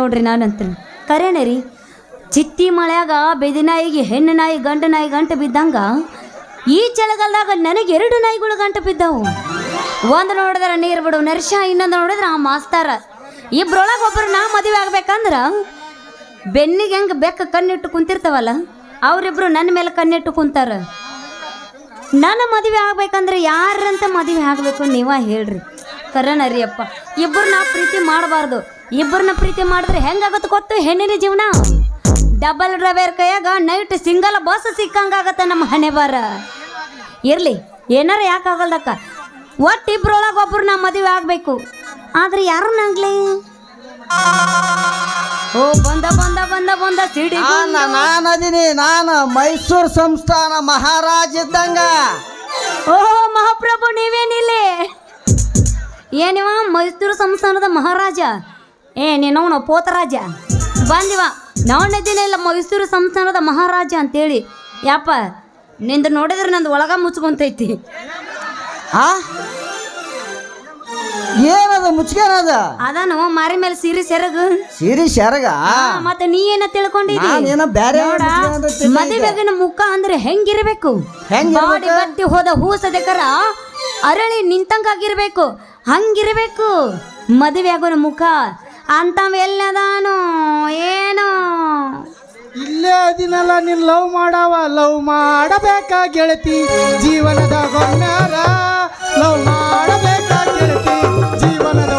ನೋಡ್ರಿ ನಾನಂತ ಕರೇನೆ ರೀ ಚಿತ್ತಿ ಮಳೆಯಾಗ ಬೆದಿ ನಾಯಿಗೆ, ಹೆಣ್ಣು ನಾಯಿ, ಗಂಡು ನಾಯಿ ಗಂಟು ಬಿದ್ದಂಗ, ಈ ಚಳಿಗಾಲದಾಗ ನನಗೆ ಎರಡು ನಾಯಿಗಳು ಗಂಟು ಬಿದ್ದವು. ಒಂದು ನೋಡಿದ್ರೆ ನೀರು ಬಿಡು ನರ್ಷ ಇನ್ನೊಂದು ನೋಡಿದ್ರೆ ಆ ಮಾಸ್ತಾರ. ಇಬ್ಬರೊಳಗೆ ಒಬ್ಬರು ನಾ ಮದುವೆ ಆಗ್ಬೇಕಂದ್ರೆ, ಬೆನ್ನಿಗೆ ಹೆಂಗೆ ಬೆಕ್ಕ ಕಣ್ಣಿಟ್ಟು ಕುಂತಿರ್ತಾವಲ್ಲ ಅವರಿಬ್ಬರು ನನ್ನ ಮೇಲೆ ಕಣ್ಣಿಟ್ಟು ಕುಂತಾರ. ನನ್ನ ಮದುವೆ ಆಗ್ಬೇಕಂದ್ರೆ ಯಾರಂತ ಮದುವೆ ಆಗಬೇಕು ನೀವ ಹೇಳ್ರಿ. ಕರಣ ರೀ ಅಪ್ಪ ನಾ ಪ್ರೀತಿ ಮಾಡಬಾರ್ದು. ಇಬ್ಬರನ್ನ ಪ್ರೀತಿ ಮಾಡಿದ್ರೆ ಹೆಂಗಾಗತ್ತೆ ಗೊತ್ತು? ಹೆಣ್ಣಿನ ಜೀವನ? ಡಬಲ್ ಡ್ರೈವರ್ ಕೈಯಾಗ ನೈಟ್ ಸಿಂಗಲ್ ಬಸ್ ಸಿಕ್ಕಂಗಾಗತ್ತೆ ನಮ್ಮ ಹಣೆ ಬಾರ ಇರ್ಲಿ ಏನಾರ ಯಾಕಾಗಲ್ದಕ್ಕ ಒಟ್ಟು ಇಬ್ಬರೊಳಗೆ ಒಬ್ರು ನಾ ಮದುವೆ ಆಗ್ಬೇಕು. ಆದ್ರೆ ಯಾರನ್ನಾಗ್ಲಿ ಓ ಬಂದ ಬಂದ ಬಂದ ಬಂದ ಸಿಡಿ ನಾನ ನಾನು ಅದೀನಿ ನಾನು ಮೈಸೂರು ಸಂಸ್ಥಾನ ಮಹಾರಾಜ ಇದ್ದಂಗ. ಓಹೋ ಮಹಾಪ್ರಭು ನೀವೇನಿಲ್ಲ? ಏನಿವ? ಮೈಸೂರು ಸಂಸ್ಥಾನದ ಮಹಾರಾಜ? ಏ ಪೋತ ಪೋತರಾಜ. ಬಂದಿವ. ನಾವನ್ನೆದ್ದಿನ ಇಲ್ಲ ಮೈಸೂರು ಸಂಸ್ಥಾನದ ಮಹಾರಾಜ ಅಂತೇಳಿ. ಯಾಪ ನಿಂದು ನೋಡಿದ್ರೆ ನಂದು ಒಳಗ ಮುಚ್ಕೊಂತೈತಿ. ಆ? ಏನದ ಮುಚ್ಕೇನದ? ಅದಾನು ಮಾರಿ ಮೇಲೆ ಸೀರೆ ಸೆರಗು. ಸಿರಿ ಸೆರಗ? ಆ, ಮತ್ತೆ ನೀ ಏನ ತಿಳ್ಕೊಂಡಿದ್ದೀನಿ ನಾನೇನೋ ಬ್ಯಾರೆ ನೋಡ. ಮದುವೆಗಿನ ಮುಖ ಅಂದ್ರೆ ಹೆಂಗಿರ್ಬೇಕು? ಹೆಂಗಿರ್ಬೇಕು? ಬಾಡಿ ಬತ್ತಿ ಹೋದ ಹೂ ಸದಕರ ಅರಳಿ ನಿಂತಂಗಾಗಿರ್ಬೇಕು. ಹಂಗಿರ್ಬೇಕು. ಮದುವೆ ಆಗೋನ ಮುಖ ಅಂತವೆಲ್ಲದಾನು, ಏನು. ಇಲ್ಲೇ ಅದಿನಲ್ಲ ನೀನ್ ಲವ್ ಮಾಡವ, ಲವ್ ಮಾಡಬೇಕ ಗೆಳತಿ? ಜೀವನದ ಗೊಮ್ಯಾರ ಲವ್ ಮಾಡಬೇಕ ಗೆಳತಿ? ಜೀವನದ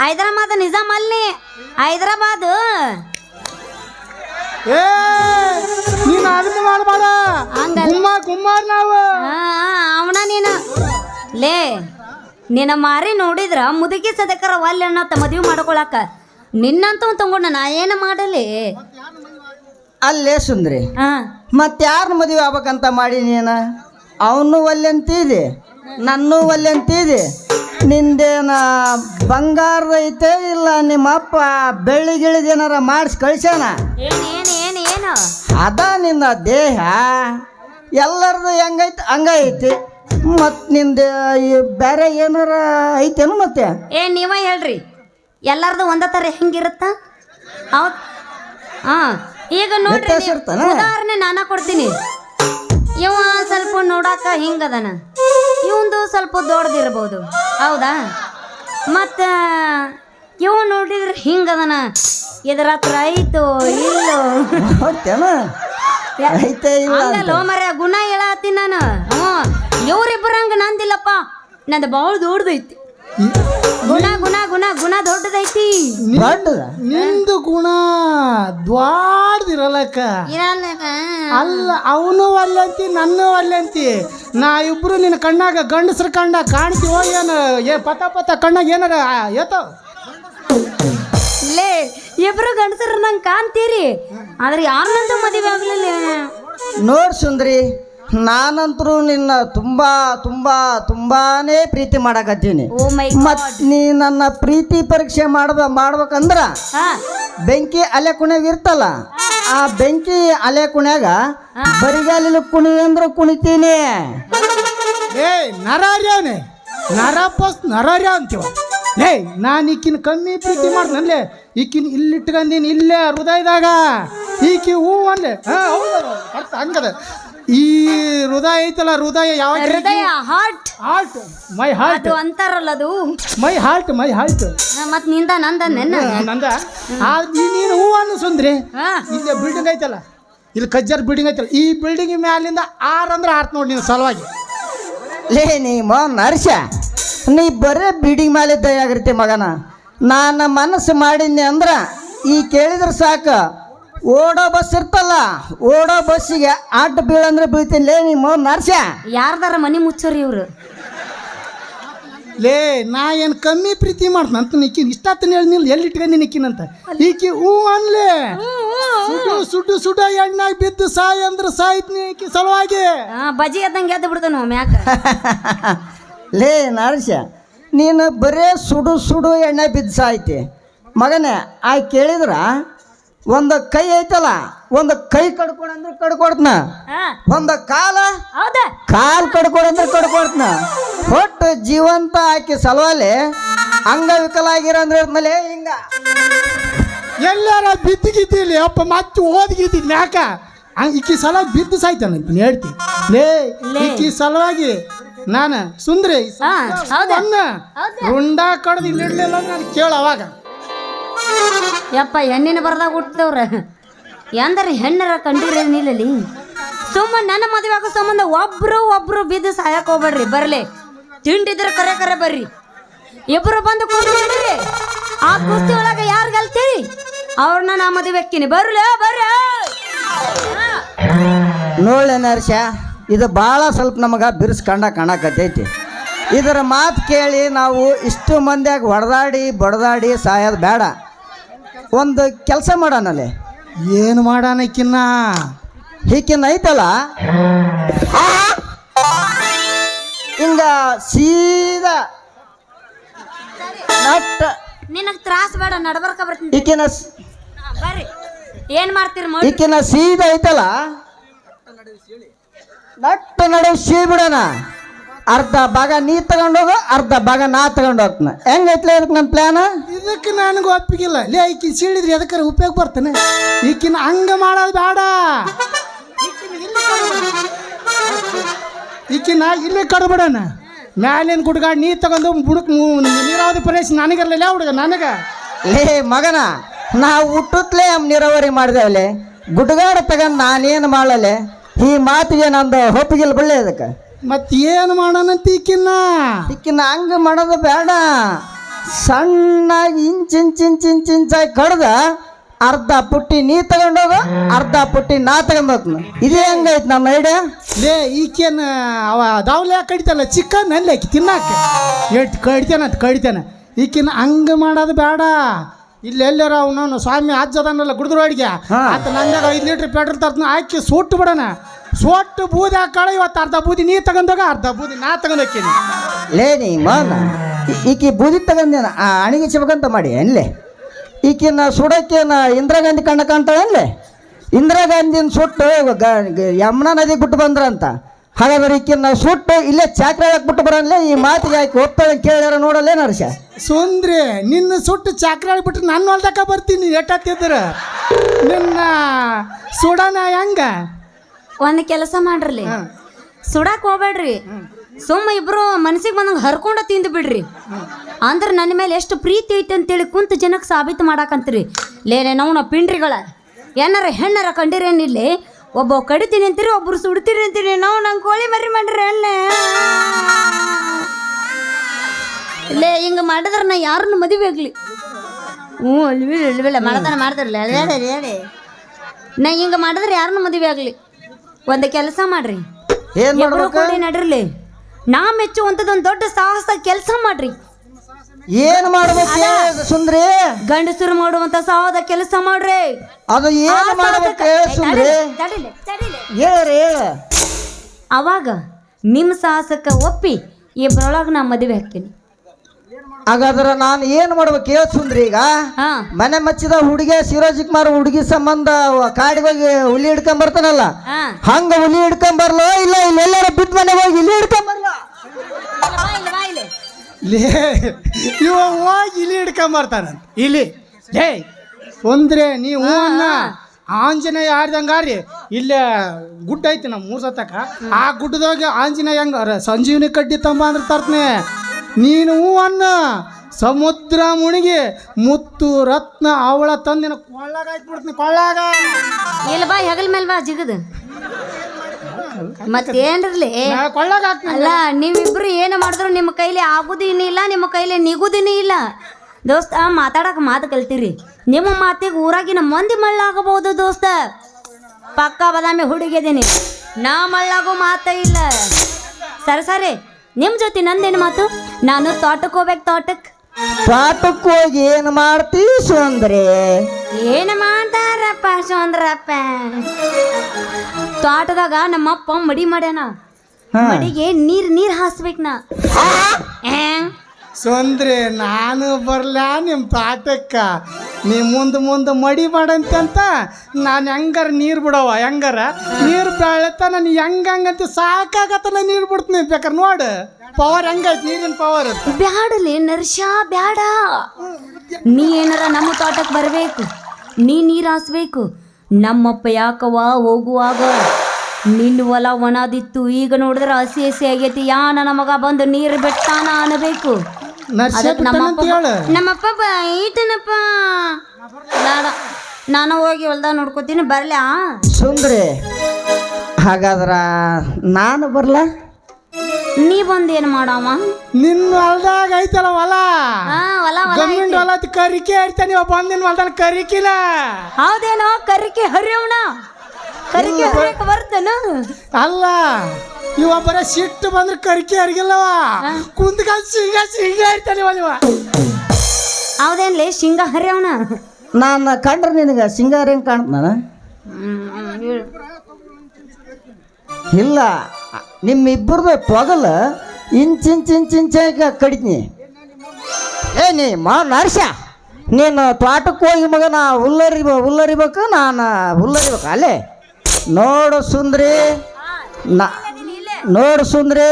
ಹೈದರಾಬಾದ್ ನಿಜಾಮ್ ಅಲ್ಲಿ. ಹೈದರಾಬಾದ್. ಏ ನೀನ್ ಅದನ್ನ ಮಾಡಬೇಡ. ಹಂಗಲ್ಲ. ಗುಮ್ಮ ಗುಮ್ಮಾರ್ ನಾವು. ಅವನ ನೀನು. ಲೇ ನಿನ್ನ ಮಾರಿ ನೋಡಿದ್ರ ಮುದುಕಿ ಸದಕರ ಒಲ್ಲೆ ಅನ್ನತ್ತ ಮದುವೆ ಮಾಡ್ಕೊಳಕ. ನಿನ್ನಂತೂ ತಗೊಂಡ ನಾ ಏನು ಮಾಡಲಿ? ಅಲ್ಲೇ ಸುಂದ್ರಿ. ಹಾ. ಮತ್ತೆ ಯಾರನ್ನ ಮದುವೆ ಆಗ್ಬೇಕಂತ ಮಾಡಿ ನೀನು? ಅವನು ಒಲ್ಲೆಂತಿದೆ ನನ್ನೂ ಒಲ್ಲೆಂತಿದೆ ನಿಂದೇನ ಬಂಗಾರ ಐತೆ ಇಲ್ಲ ನಿಮ್ಮ ಅಪ್ಪ ಬೆಳ್ಳಿ ಗಿಳಿದೇನಾರ ಮಾಡಿಸಿ ಕಳ್ಸ್ಯಾನ? ಏನು ಅದ ನಿನ್ನ ದೇಹ. ಎಲ್ಲರದು ಹೆಂಗೈತೆ ಹಂಗೈತಿ. ಮತ್ತು ನಿಂದ ಬೇರೆ ಏನಾರ ಐತೇನು ಮತ್ತೆ? ಏ ನೀವ ಹೇಳ್ರಿ. ಎಲ್ಲರದು ಒಂದ ಥರ ಹೆಂಗಿರುತ್ತ? ಹೌದ್ ಹಾ ಈಗ ನೋಡ್ರಿ ಉದಾಹರಣೆ ನಾನ ಕೊಡ್ತೀನಿ. ಇವ ಸ್ವಲ್ಪ ನೋಡಾಕ ಹಿಂಗದನ. ಇವಂದು ಸ್ವಲ್ಪ ದೊಡ್ಡದಿರ್ಬೋದು. ಹೌದಾ? ಮತ್ತು ಇವ ನೋಡಿದ್ರೆ ಹಿಂಗದನ. ಇದ್ರ ಹತ್ರ ಐತೋ ಇಲ್ಲೋ. ಮರ ಗುಣ ಹೇಳತ್ತೀನಿ ನಾನು. ಹ್ಞೂ ಇವ್ರಿಬ್ಬರ ಹಂಗ ನಂದಿಲ್ಲಪ್ಪ. ನಂದು ಭಾಳ ದೊಡ್ಡದೈತಿ. ಗುಣ ಗುಣ ಗುಣ ಗುಣ ದೊಡ್ಡದೈತಿ ದೊಡ್ಡದ ನಿಂದು ಗುಣ ದ್ವಾಡ್ದಿರಲಕ್ಕ ಅಲ್ಲ ಅವನು ಅಲ್ಲಂತಿ ನನ್ನ ಅಲ್ಲಂತಿ. ನಾ ಇಬ್ರು ನಿನ್ನ ಕಣ್ಣಾಗ ಗಂಡಸ್ರ ಕಂಡ ಕಾಣ್ತೀವೋ ಏನು? ಏ ಪತ ಪತ ಕಣ್ಣಾಗ ಏನಾರ ಏತೋ ಲೇ ಇಬ್ರು ಗಂಡಸರು ನಂಗೆ ಕಾಣ್ತೀರಿ? ಆದ್ರೆ ಯಾರನ್ನಂತೂ ಮದುವೆ ಆಗ್ಲಿಲ್ಲ? ನೋಡ್ ಸುಂದ್ರಿ. ನಾನಂತರೂ ನಿನ್ನ ತುಂಬಾ ತುಂಬಾ ತುಂಬಾನೇ ಪ್ರೀತಿ ಮಾಡಕತ್ತೀನಿ. ಓ ಮೈ ಮತ್ ನೀ ನನ್ನ ಪ್ರೀತಿ ಪರೀಕ್ಷೆ ಮಾಡ್ದ ಮಾಡ್ಬೇಕಂದ್ರ ಹಾ. ಬೆಂಕಿ ಅಲೆ ಕುಣ್ಯಾಗ ಇರ್ತಲ್ಲ ಆ ಬೆಂಕಿ ಅಲೆ ಕುಣ್ಯಾಗ ಬರಿಗಾಲಿನ ಕುಣಿ ಅಂದ್ರ ಕುಣಿತೀನಿ. ಏ ನರಾರ್ಯ ಅವನೇ ನರಪಸ್ ನರಾರ್ಯ ಅಂತೀವ. ಲೇ ನಾನು ಈಕಿನ ಕಮ್ಮಿ ಪ್ರೀತಿ ಮಾಡ್ದನ್ಲೆ ಈಕಿನ ಇಲ್ಲಿಟ್ಕಂದಿನ ಇಲ್ಲೇ ಹೃದಯದಾಗ. ಈಕಿ ಹೂ ಅನ್ಲೆ. ಹಾಂ ಹೌದು ಅರ್ಥ ಹಂಗದ. ಈ ಹೃದಯ ಐತಲ್ಲ ಹೃದಯ ಯಾವ ಹೃದಯ ಹಾರ್ಟ್ ಹಾರ್ಟ್ ಮೈ ಹಾರ್ಟ್ ಅದು ಅಂತಾರಲ್ಲ ಅದು. ಮೈ ಹಾರ್ಟ್ ಮೈ ಹಾರ್ಟ್ ಮತ್ನಿಂದ ನಂದ ನೆನ್ನ. ನಂದ? ನೀನು ಹೂ ಅನ್ನು ಸುಂದ್ರಿ. ಹಾ. ಇಲ್ಲಿ ಬಿಲ್ಡಿಂಗ್ ಐತಲ್ಲ. ಇಲ್ಲಿ ಕಜ್ಜರ್ ಬಿಲ್ಡಿಂಗ್ ಐತಲ್ಲ. ಈ ಬಿಲ್ಡಿಂಗ್ ಮ್ಯಾಲಿಂದ ಆರ್ ಅಂದ್ರೆ ಆರ್ತ್ ನೋಡಿ ನೀನು ಸಲುವಾಗಿ. ಲೇ ನೀ ಮೋನ್ ನರ್ಷ ನೀ ಬರೇ ಬಿಲ್ಡಿಂಗ್ ಮೇಲೆ ದಯಾಗಿರ್ತಿ ಮಗನ? ನಾನು ಮನಸ್ಸು ಮಾಡಿದ್ನಿ ಅಂದ್ರೆ ಈ ಕೇಳಿದ್ರೆ ಸಾಕು. ಓಡೋ ಬಸ್ ಇರ್ತಲ್ಲ ಓಡೋ ಬಸ್ಸಿಗೆ ಅಡ್ಡ ಬೀಳಂದ್ರೆ ಬೀಳ್ತೀನಿ. ಲೇ ನೀ ನರ್ಸ್ಯ? ನರ್ಸ ಯಾರ್ದಾರ ಮನಿ ಮುಚ್ಚೋರಿ ಇವ್ರು? ಲೇ ನಾ ಏನು ಕಮ್ಮಿ ಪ್ರೀತಿ ಮಾಡ್ತಾನಂತ ನಿಕ್ಕಿ ಇಷ್ಟಾತನ ಹೇಳಿ ನಿಲ್ ಎಲ್ಲಿ ಇಟ್ಕೊಂಡು ನಿಕ್ಕಿನಂತ ಈಕಿ ಹೂ ಅನ್ಲೆ. ಸುಡು ಸುಡು ಸುಡ ಎಣ್ಣಾಗ ಬಿದ್ದು ಸಾಯ್ ಅಂದ್ರೆ ಸಾಯ್ತೀನಿ ಈಕಿ ಸಲುವಾಗಿ. ಹಾ ಬಜಿ ಎದ್ದಂಗೆ ಎದ್ದು ಬಿಡ್ತಾನ ಮ್ಯಾಕ? ಲೇ ನರ್ಸ್ಯ ನೀನು ಬರೇ ಸುಡು ಸುಡು ಎಣ್ಣೆ ಬಿದ್ದು ಸಾಯ್ತಿ. ಮಗನೇ ಆ ಕೇಳಿದ್ರ? ಒಂದು ಕೈ ಐತಲ್ಲ ಒಂದು ಕೈ ಕಡ್ಕೊಡಂದ್ರೆ ಕಡ್ಕೊಡ್ತನ. ಒಂದ ಕಾಲ ಹೌದಾ. ಕಾಲ್ ಕಡ್ಕೊಡಂದ್ರೆ ಕಡ್ಕೊಡ್ತನ. ಒಟ್ಟು ಜೀವಂತ ಆಕಿ ಸಲುವಲ್ಲಿ ಅಂಗವಿಕಲ ಆಗಿರಂದ್ರೆ ಹಿಂಗ. ಎಲ್ಲಾರ ಬಿದ್ದಿಗಿದ್ದಿಲ್ಲ ಅಪ್ಪ ಮತ್ತೆ ಓದ್ಗಿದ್ದಿ ಯಾಕ ಹಂಗ್ ಈಕಿ ಸಲ ಬಿದ್ದು ಸಾಯ್ತಾನ ಹೇಳ್ತಿ ಲೇ. ಈಕಿ ಸಲುವಾಗಿ ನಾನು ಸುಂದ್ರಿ. ಅನ್ನ ಹೌದಾ? ರುಂಡ ಕಡ್ದು ಇಲ್ಲಿಡ್ಲಿಲ್ಲ ನಾನು ಕೇಳ ಅವಾಗ. ಯಪ್ಪ, ಹೆಣ್ಣಿನ ಬರ್ದಾಗ ಹುಟ್ಟಿದವ್ರ. ಎಂದ್ರೆ ಹೆಣ್ಣರ ಕಂಡಿರೇನಿಲ್ಲಲಿ ಸುಮ್ಮ ನನ್ನ ಮದುವೆ ಆಗೋ ಸಂಬಂಧ ಒಬ್ರು ಒಬ್ರು ಬಿದ್ದು ಸಾಯಕ್ ಹೋಗ್ಬೇಡ್ರಿ, ಬರ್ಲಿ. ತಿಂಡಿದ್ರೆ ಕರೆ ಕರೆ ಬರ್ರಿ. ಇಬ್ರು ಬಂದು ಕೂತ್ಕೊಂಡ್ರಿ ಆ ಕುಸ್ತಿ ಒಳಗೆ ಯಾರು ಗೆಲ್ತೀರಿ ಅವ್ರನ್ನ ನಾ ಮದುವೆ ಹಾಕಿನಿ ಬರ್ಲಿ ಬರ್ರಿ. ನೋಡ್ಲೆ ನರ್ಷ ಇದು ಭಾಳ ಸ್ವಲ್ಪ ನಮಗೆ ಬಿರ್ಸ್ಕಂಡ ಕಂಡ ಕಾಣಕತ್ತೈತಿ. ಇದರ ಮಾತು ಕೇಳಿ ನಾವು ಇಷ್ಟು ಮಂದಿಯಾಗಿ ಹೊಡೆದಾಡಿ, ಬಡದಾಡಿ ಸಾಯೋದು ಬೇಡ. ಒಂದು ಕೆಲಸ ಮಾಡೋಣಲ್ಲಿ ಏನು ಮಾಡಾನ ಈಕಿನ್ನ? ಹೀಕಿನ ಐತಲ್ಲ ಹಿಂಗ ಸೀದಾ ನಟ್ಟ ನಿನಗೆ ತ್ರಾಸ ಬೇಡ ನಡ್ಬರ್ಕ ಬರ್ತೀನಿ. ಈಕಿನ ಬರ್ರಿ. ಏನ್ ಮಾಡ್ತೀರಿ ನೋಡಿ ಈಕಿನ ಸೀದಾ ಐತಲ್ಲ? ನಟ್ಟ ನಡುವೆ ಸೀ ಬಿಡೋಣ. ಅರ್ಧ ಭಾಗ ನೀ ತಗೊಂಡೋಗ ಅರ್ಧ ಭಾಗ ನಾ ತಗೊಂಡು ಹೋಗ್ತಾನೆ. ಹೆಂಗೈತ್ಲೆ ಇದಕ್ಕೆ ನನ್ನ ಪ್ಲ್ಯಾನ್ ಇದಕ್ಕೆ ನನಗೆ ಒಪ್ಪಿಗಿಲ್ಲ ಲೇ ಈಕಿ ಸೀಳಿದ್ರೆ ಎದಕ್ಕಾರ ಉಪಯೋಗ ಬರ್ತಾನೆ ಈಕಿನ ಹಂಗೆ ಮಾಡೋದು ಬೇಡ. ಈಕಿನ ಇಲ್ಲಿ ಕಡ್ಬಿಡೋಣ. ಮ್ಯಾಲಿನ ಗುಡ್ಗಾಡ್ ನೀ ತಗೊಂಡು ಬುಡಕ್ ನೀರಾವರಿ ಪ್ರದೇಶ ನನಗಿರಲಿಲ್ಲ ಹುಡುಗ? ನನಗೆ? ಲೇ ಮಗನ ನಾವು ಹುಟ್ಟುತ್ತಲೇ ನೀರಾವರಿ ಮಾಡಿದೇವಲೆ. ಗುಡ್ಗಾಡ ತಗೊಂಡು ನಾನೇನು ಮಾಡಲೆ? ಈ ಮಾತಿಗೆ ನಂದು ಒಪ್ಪಿಗಿಲ್ಲ ಬಳ್ಳೆ ಅದಕ್ಕೆ ಮತ್ತೆ ಏನು ಮಾಡೋಣ ಈಕಿನ್ನ? ಈಕಿನ ಹಂಗೆ ಮಾಡೋದು ಬೇಡ. ಸಣ್ಣಾಗಿ ಇಂಚ್ ಇಂಚ್ ಇಂಚ್ ಇಂಚ್ ಇಂಚಾಗಿ ಕಡ್ದ ಅರ್ಧ ಪುಟ್ಟಿ ನೀ ತಗೊಂಡೋಗ ಅರ್ಧ ಪುಟ್ಟಿ ನಾ ತಗೊಂಡೋಗ್ನ ಇದೇ ಹೆಂಗೈತೆ ನನ್ನ ಐಡಿಯಾ? ಲೇ ಈಕೇನ ಅವ ದಾವ್ಲೆ ಕಡಿತಲ್ಲ ಚಿಕನ್ ಅಲ್ಲಿ ಹಾಕಿ ತಿನ್ನಾಕ. ಎಟ್ ಕಡಿತೇನೆ ಅಂತ ಕಡಿತೇನೆ. ಈಕಿನ ಹಂಗೆ ಮಾಡೋದು ಬೇಡ. ಇಲ್ಲಿ ಎಲ್ಲರ ಅವನು ಸ್ವಾಮಿ ಅಜ್ಜದನ್ನೆಲ್ಲ ಗುಡಿದ್ರು ಅಡಿಗೆ. ಆತ ನಂಗೆ ಐದು ಲೀಟ್ರ್ ಪೆಟ್ರೋಲ್ ತರ್ತನ ಹಾಕಿ ಸುಟ್ಟು ಬಿಡೋಣ. ಸೊಟ್ಟು ಬೂದಿ ಹಾಕಾಳ ಇವತ್ತು ಅರ್ಧ ಬೂದಿ ನೀ ತಗೊಂಡೋಗ ಅರ್ಧ ಬೂದಿ ನಾ ತಗೊಂಡೋಕ್ಕೀನಿ. ಲೇ ನೀ ಮಾನ ಈಕಿ ಬೂದಿ ತಗೊಂಡೇನ? ಆ ಚಿಬಕಂತ ಮಾಡಿ ಅಲ್ಲೇ ಈಕಿನ ಸುಡಕ್ಕೆ ಇಂದಿರಾ ಗಾಂಧಿ ಕಣ್ಣ ಕಾಣ್ತಾಳಲ್ಲೇ ಇಂದಿರಾ ಗಾಂಧಿನ ಸುಟ್ಟು ಗ- ಗ- ಯಮುನಾ ನದಿ ಬಿಟ್ಟು ಬಂದ್ರಂತ ಹಾಗಾದ್ರೆ ಈಕಿನ ಸುಟ್ಟು ಇಲ್ಲೇ ಚಾಕ್ರಿ ಹಾಕಿ ಬಿಟ್ಟು ಬರಲ್ಲೇ ಈ ಮಾತಿಗೆ ಯಾಕೆ ಹೋಗ್ತಾಳೆ ಕೇಳ್ಯಾರ ನೋಡಲ್ಲೇ ನರ್ಷ ಸುಂದ್ರಿ ನಿನ್ನ ಸುಟ್ಟು ಚಾಕ್ರಿ ಬಿಟ್ಟು ನನ್ನ ಹೊಲ್ದಕ್ಕ ಬರ್ತೀನಿ ಎಟ್ಟತ್ತಿದ್ರ ನಿನ್ನ ಸುಡನ ಹೆಂಗ? ಒಂದ್ ಕೆಲಸ ಮಾಡ್ರಲಿ. ಹಾ. ಸುಡಾಕ್ ಹೋಗ್ಬೇಡ್ರಿ. ಸುಮ್ಮ ಇಬ್ರು ಮನ್ಸಿಗೆ ಬಂದಂಗೆ ಹರ್ಕೊಂಡ ತಿಂದು ಬಿಡ್ರಿ. ಅಂದ್ರೆ ನನ್ನ ಮೇಲೆ ಎಷ್ಟು ಪ್ರೀತಿ ಐತೆ ಅಂತೇಳಿ ಕುಂತ ಜನಕ್ಕೆ ಸಾಬೀತು ಮಾಡಾಕಂತ್ರಿ. ಲೇನೆ ನಾವು ಪಿಂಡ್ರಿಗಳ. ಏನಾರ ಹೆಣ್ಣಾರ ಕಂಡಿರೇನಿಲ್ಲಿ? ಒಬ್ಬ ಕಡಿತೀನಿ ಅಂತೀರಿ ಒಬ್ರು ಸುಡ್ತೀರಿ ಅಂತೀರಿ. ನಾವು ನಂಗೆ ಕೋಳಿ ಮರಿ ಮಾಡ್ರಿ ಅಲ್ಲೇ. ಲೇ ಹಿಂಗೆ ಮಾಡಿದ್ರೆ ನಾ ಯಾರನ್ನು ಮದುವೆ ಆಗ್ಲಿ? ಹ್ಞೂ ಅಲ್ವಿಲ್ಲ ಅಲ್ವಿಲ್ಲ ಮಾಡ್ತಾನೆ ಮಾಡ್ತಾರಲ್ಲ ನಾ ಹಿಂಗೆ ಮಾಡಿದ್ರೆ ಯಾರನ್ನು ಮದುವೆ ಆಗಲಿ? ಒಂದು ಕೆಲಸ ಮಾಡ್ರಿ. ಏನ್ ನಾ ಮಾಡ್ಬೇಕು? ಕೂಡಿ ನಡ್ರಲಿ. ನಾ ಮೆಚ್ಚುವಂಥದ್ದೊಂದು ದೊಡ್ಡ ಸಾಹಸ ಕೆಲಸ ಮಾಡ್ರಿ. ಏನ್ ಮಾಡ್ಬೇಕು ಹೇಳು ಸುಂದ್ರಿ? ಗಂಡಸರು ಮಾಡುವಂತ ಸಾಹಸ ಕೆಲಸ ಮಾಡ್ರಿ. ಅದು ಏನ್ ಮಾಡ್ಬೇಕು ಹೇಳು ಸುಂದ್ರಿ. ಹೇಳ್ರಿ. ಹೇಳ ಅವಾಗ ನಿಮ್ಮ ಸಾಹಸಕ್ಕೆ ಒಪ್ಪಿ ಇಬ್ಬರೊಳಗೆ ನಾ ಮದುವೆ ಹಾಕ್ತೀನಿ. ಹಾಗಾದ್ರೆ ನಾನು ಏನು ಮಾಡ್ಬೇಕು ಸುಂದ್ರಿ ಈಗ? ಹಾ. ಮನೆ ಮಚ್ಚಿದ ಹುಡುಗಿ ಶಿವರಾಜ್ ಕುಮಾರ್ ಹುಡುಗಿ ಸಂಬಂಧ ಕಾಡಿಗೆ ಹೋಗಿ ಹುಲಿ ಹಿಡ್ಕೊಂಡ್ ಬರ್ತಾನಲ್ಲ? ಹಾ. ಹಂಗ ಹುಲಿ ಹಿಡ್ಕೊಂಡ್ ಬರ್ಲೋ ಇಲ್ಲ ಇಲ್ಲ ಎಲ್ಲಾರ ಬಿಟ್ಟು ಮನೆಗೆ ಹೋಗಿ ಇಲ್ಲಿ ಹಿಡ್ಕೊಂಡ್ ಬರ್ಲೋ? ಇಲ್ಲಿ. ಲೇ ಇವ ಹೋಗಿ ಇಲ್ಲಿ ಹಿಡ್ಕೊಂಬರ್ತಾನ ಇಲ್ಲಿ. ಲೇ ಒಂದ್ರೆ ನೀವು ಅನ್ನ. ಆಂಜನೇಯ ಆಡ್ದಂಗಾರಿ ಇಲ್ಲೇ ಗುಡ್ಡ ಐತಿ ನಮ್ಮ ಮೂರ್ ಸತ್ತಕ ಆ ಗುಡ್ಡದಾಗ ಆಂಜನೇಯ ಹೆಂಗ ಸಂಜೀವಿನಿ ಸಂಜೀವನಿ ಕಡ್ಡಿ ತಂಬ ಅಂದ್ರೆ ತರ್ತನೆ. ನೀನು ಅನ್ನ ಸಮುದ್ರ ಮುಣಿಗೆ ಮುತ್ತು ರತ್ನ ಅವಳ ತಂದಿನ ಕೊಳ್ಳಾಗ ಹಾಕ್ಬಿಡ್ತೀನಿ ಕೊಳ್ಳಾಗ. ಇಲ್ಲ ಬಾ ಹೆಗಲ್ ಮೇಲೆ ಬಾ ಜಿಗದ. ಮತ್ತೇನ್ರಲಿ? ಕೊಳ್ಳಾಗ ಅಲ್ಲ ನೀವಿಬ್ರು ಏನು ಮಾಡಿದ್ರು ನಿಮ್ಮ ಕೈಲಿ ಆಗುದೀನಿ ಇಲ್ಲ ನಿಮ್ಮ ಕೈಲಿ ನಿಗುದೀನಿ ಇಲ್ಲ. ದೋಸ್ತ ಮಾತಾಡಕ್ ಮಾತು ಕಲ್ತೀರಿ. ನಿಮ್ಮ ಮಾತಿಗೆ ಊರಾಗಿನ ಮಂದಿ ಮಳ್ಳಾಗಬಹುದು ದೋಸ್ತ. ಪಕ್ಕ ಬದಾಮಿ ಹುಡುಗಿದೀನಿ. ನಾ ಮಳ್ಳಾಗೋ ಮಾತ ಇಲ್ಲ. ಸರಿ ಸರಿ. ನಿಮ್ಮ ಜೊತೆ ನಂದೇನು ಮಾತು? ನಾನು ತೋಟಕ್ಕೆ ಹೋಗ್ಬೇಕು ತೋಟಕ್ಕೆ ತೋಟಕ್ಕೆ ಹೋಗಿ ಏನು ಮಾಡ್ತೀವಿ ಸುಂದ್ರಿ? ಏನು ಮಾಡ್ತಾರಪ್ಪ ಸೋಂದ್ರಪ್ಪ? ತೋಟದಾಗ ನಮ್ಮಪ್ಪ ಮಡಿ ಮಾಡ್ಯಾನ. ಹಾ. ಮಡಿಗೆ ನೀರ್ ನೀರ್ ಹಾಸ್ಬೇಕು ನಾ? ಸುಂದ್ರಿ, ನಾನು ಬರ್ಲ ನಿಮ್ಮ ತಾಟಕ್ಕ ನೀ ಮುಂದೆ ಮುಂದೆ ಮಡಿ ಮಾಡಂತೆ ಅಂತ ನಾನು ಹೆಂಗಾರ ನೀರು ಬಿಡವ, ಹೆಂಗಾರ? ನೀರು ಬೆಳತ ನಾನು ಹೆಂಗಂಗಂತ ಸಾಕಾಗತ್ತ ನಾನು ನೀರು ಬಿಡ್ತೀನಿ ಬೇಕಾರೆ ನೋಡು. ಪವರ್ ಹೆಂಗೈತಿ, ನೀರಿನ ಪವರ್ ಬ್ಯಾಡಲಿ ನರ್ಷ ಬ್ಯಾಡ. ನೀ ಏನಾರ ನಮ್ಮ ತೋಟಕ್ಕೆ ಬರಬೇಕು, ನೀ ನೀರು ಹಾಸ್ಬೇಕು, ನಮ್ಮಪ್ಪ ಯಾಕವ ಹೋಗುವಾಗ ನಿನ್ನ ಹೊಲ ಒಣದಿತ್ತು. ಈಗ ನೋಡಿದ್ರೆ ಹಸಿ ಹಸಿ ಆಗೈತಿ. ಯಾ ನನ್ನ ಮಗ ಬಂದು ನೀರು ಬಿಟ್ಟಾನ ಅನ್ನಬೇಕು. ಅದಕ್ಕೆ ನಮ್ಮಪ್ಪ ನಮ್ಮಪ್ಪ ಐತನಪ್ಪ ಬೇಡ. ನಾನು ಹೋಗಿ ಹೊಲ್ದಾಗ ನೋಡ್ಕೋತೀನಿ. ಬರ್ಲ್ಯಾ ಸುಂದ್ರಿ. ಹಾಗಾದ್ರ ನಾನು ಬರ್ಲ? ನೀ ಬಂದು ಏನು ಮಾಡವ ನಿನ್ನ ಹೊಲ್ದಾಗ ಐತಲ್ಲ ಹೊಲ? ಹೊಲ ಕರಿಕೆ ಐತೆ. ನೀವು ಬಂದಿನ ಹೊಲ್ದಾಗ ಕರಿಕಿನ? ಹೌದೇನೋ? ಕರಿಕೆ ಹರಿಯವಣ ಕರಿಕೆ ಹರಿಯಕ್ಕೆ ಬರ್ತೇನು ಅಲ್ಲ ಇವ ಬರ ಸಿಟ್ಟು ಬಂದ್ರೆ ಕರಿಕೆ ಹರಿಗಿಲ್ಲವ ಕುಂತ್ಕೊಂಡು ಸಿಂಗ ಸಿಂಗ ಇರ್ತಾನೆ ಇವ ಇವ. ಹೌದೇನ್ಲಿ ಶಿಂಗ ಹರಿಯವಣ ನಾನು ಕಂಡ್ರೆ ನಿನಗೆ ಸಿಂಗ ಹೆಂಗೆ ಕಾಣ್ತಾನ ಇಲ್ಲ ನಿಮ್ಮಿಬ್ಬರದು ಪೊಗಲ್ ಇಂಚ್ ಇಂಚ್ ಇಂಚ್ ಇಂಚ್ ಕಡಿತೀನಿ ಏ ನೀ ಮಾ ನರ್ಷ ನೀನು ತೋಟಕ್ಕೆ ಹೋಗಿ ಮಗ ನಾ ಹುಲ್ಲರಿ ಹುಲ್ಲರಿಬೇಕು ನಾನು ಹುಲ್ಲರಿಬೇಕು ಅಲ್ಲೇ. ನೋಡು ಸುಂದ್ರಿ. ನೋಡು ಸುಂದ್ರಿ.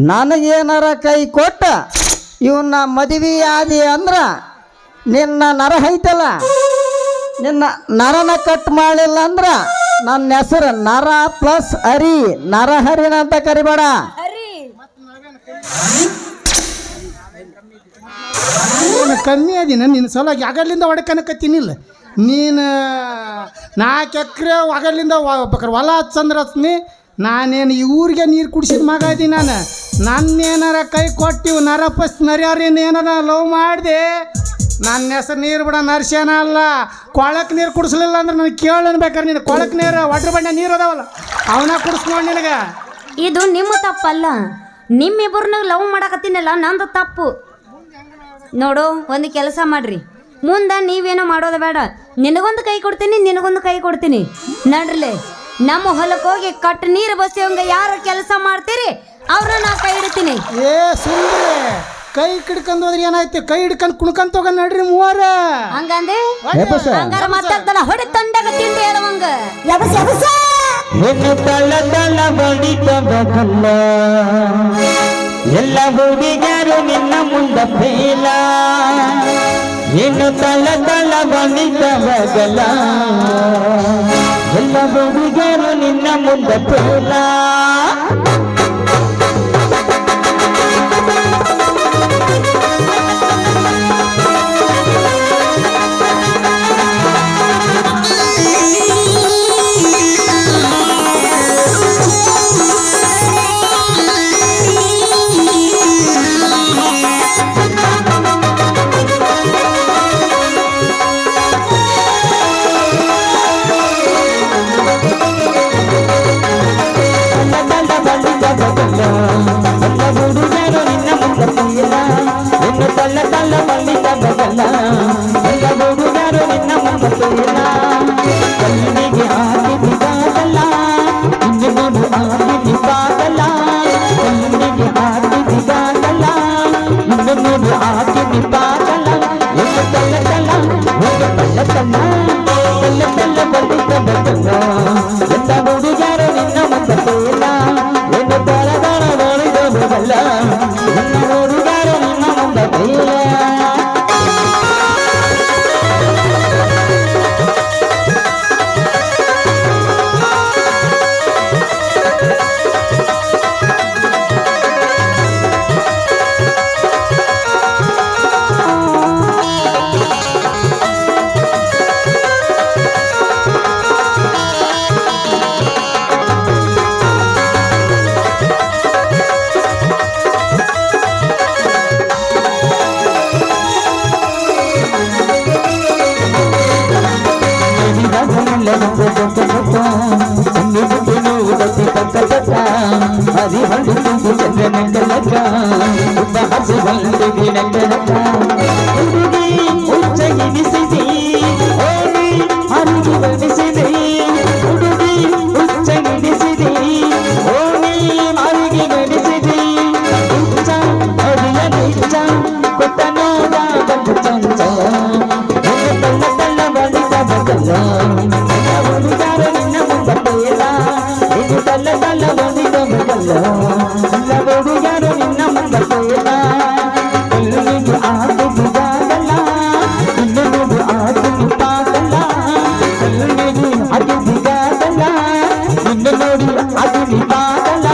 ನನಗೇನಾರ ಕೈ ಕೊಟ್ಟ ಇವನ್ನ ಮದುವೆ ಆದಿ ಅಂದ್ರ ನಿನ್ನ ನರ ಐತಲ್ಲ. ನಿನ್ನ ನರನ ಕಟ್ ಮಾಡಿಲ್ಲ ಅಂದ್ರ ನನ್ನ ಹೆಸರು ನರ ಪ್ಲಸ್ ಹರಿ. ನರಹರಿನ ಅಂತ ಕರಿಬೇಡ. ಕಮ್ಮಿ ಅದಿನ ನಿನ್ನ ಸಲುವಾಗಿ ಅಗಲಿಂದ ಹೊಡ್ಕನಕತ್ತೀನಿಲ್ಲ ನೀನು ನಾಲ್ಕು ಎಕರೆ ಒಗಲಿಂದ ಬೇಕಾರೆ ಹೊಲ ಹಚ್ಚಂದ್ರೆ ಹಚ್ನಿ ನಾನೇನು ಈ ನೀರು ಕುಡಿಸಿದ ಮಗ ಇದ್ದೀನಿ ನಾನು. ನನ್ನೇನಾರ ಕೈ ಕೊಟ್ಟಿವು ನರಪಸ್ ನರ್ಯಾರೇನು ಏನಾರ ಲವ್ ಮಾಡಿದೆ? ನನ್ನ ಹೆಸರು ನೀರು ಬಿಡ ನರ್ಸೇನ ಅಲ್ಲ. ಕೊಳಕ್ಕೆ ನೀರು ಕುಡಿಸ್ಲಿಲ್ಲ ಅಂದ್ರೆ ನನಗೆ ಕೇಳನ್ ಬೇಕಾರೆ ನೀನು. ಕೊಳಕ್ಕೆ ನೀರು ಒಡ್ರ ಬಣ್ಣ ನೀರು ಅದಾವಲ್ಲ. ಅವನ ಕುಡಿಸ್ಕೊಂಡು ನಿನಗೆ. ಇದು ನಿಮ್ಮ ತಪ್ಪಲ್ಲ. ನಿಮ್ಮಿಬ್ಬರನ್ನ ಲವ್ ಮಾಡಕತ್ತೀನಲ್ಲ, ನಂದು ತಪ್ಪು. ನೋಡು, ಒಂದು ಕೆಲಸ ಮಾಡ್ರಿ. ಮುಂದೆ ನೀವೇನು ಮಾಡೋದು ಬೇಡ. ನಿನಗೊಂದು ಕೈ ಕೊಡ್ತೀನಿ ನಿನಗೊಂದು ಕೈ ಕೊಡ್ತೀನಿ. ನಡ್ರಲೆ ನಮ್ಮ ಹೊಲಕ್ಕೆ ಹೋಗಿ ಕಟ್ ನೀರು ಬಸಿಯೋಂಗ ಯಾರು ಕೆಲಸ ಮಾಡ್ತೀರಿ? ಅವ್ರನ್ನ ನಾ ಕೈ ಇಡ್ತೀನಿ. ಏ ಸುಂದ್ರೆ ಕೈ ಹಿಡ್ಕೊಂಡು ಹೋದ್ರೆ ಏನಾಯ್ತು? ಕೈ ಹಿಡ್ಕೊಂಡು ಕುಣ್ಕೊಂತ ಹೋಗ ನಡ್ರಿ ಮೂವರ. ಹಂಗಂದೆ? ಹಂಗಾರ ಮಾತಾಡ್ತಾನ ಹೊಡೆ ತಂಡಾಗ ತಿಂಡಿ ಹೇಳುವಂಗ. ಹೆಣ್ಣು ತಳ ತಳ ಬಡಿತಬಲ್ಲ ಎಲ್ಲ ಹುಡುಗರು ನಿನ್ನ ಮುಂದ ಫೇಲ ತಲ ತಲ ತಳ್ಳ ಬಗಲ ಎಲ್ಲ ಹುಡುಗರು ನಿನ್ನ ಮುಂದೆ ಫೇಲ ಒಂದು ಹುಡುಗಿ ಉಚ್ಚ ಅದು ನಿಗಾದಲ್ಲ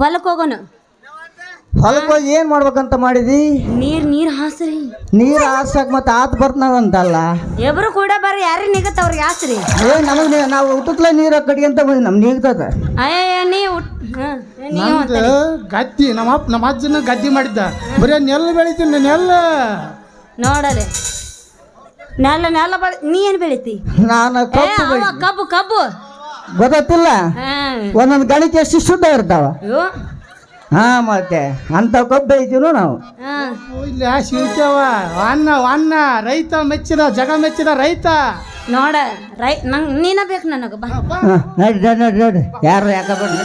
ಹೊಲಕ್ಕೆ ಹೋಗೋಣ. ಹೊಲಕ್ ಹೋಗಿ ಏನ್ ಮಾಡ್ಬೇಕಂತ ಮಾಡಿದಿ? ನೀರ್ ನೀರ್ ಹಾಸ್ರಿ ನೀರು ಹಾಸಕ್ ಮತ್ತೆ ಆತ್ ಬರ್ತನವಂತಲ್ಲ ಎಬ್ರು ಕೂಡ ಬರ್ರಿ ಯಾರಿಗೆ ನಿಗತ್ತವ್ರಿಗೆ ಹಾಸ್ರಿ ಏ ನಮಗೆ ನಾವು ಊಟಕ್ಲೆ ನೀರು ಅಂತ ಬಂದಿ ನಮ್ ನೀಗ್ತದ. ಅಯ್ಯ ನೀವು ನಮ್ದು ಗದ್ದಿ ನಮ್ಮ ಅಪ್ಪ ನಮ್ಮ ಅಜ್ಜನ ಗದ್ದಿ ಮಾಡಿದ್ದ. ಬರೀ ನೆಲ್ಲು ಬೆಳಿತೀನಿ ನೆಲ್ಲ ನೋಡಲೆ. ನೆಲ್ಲ ನೆಲ್ಲ ಬಳ ನೀ ಏನು ಬೆಳಿತಿ? ನಾನು ಕಬ್ಬು ಅವ ಕಬ್ಬು ಕಬ್ಬು. ಗೊತ್ತಿಲ್ಲ ಹಾ. ಒಂದೊಂದು ಗಣಿಕೆ ಎಷ್ಟು ಶುದ್ಧ ಇರ್ತಾವ. ಅಯ್ಯೋ ಹಾ ಮತ್ತೆ ಅಂತ ಕಬ್ಬು ಬೆಳಿತೀವಿ ನಾವು. ಇಲ್ಲ ಇಲ್ಲಿ ಆ ಶಿವಕ್ಯವ ಅನ್ನ ಅನ್ನ ರೈತ ಮೆಚ್ಚಿದ ಜಗ ಮೆಚ್ಚಿದ ರೈತ. ನೋಡ ರೈ ನಂಗೆ ನೀನ ಬೇಕು ನನಗೆ ಬಾ. ನೋಡಿ ನೋಡಿ ನಡಿ ಯಾರು ಯಾಕೆ ಬಂದು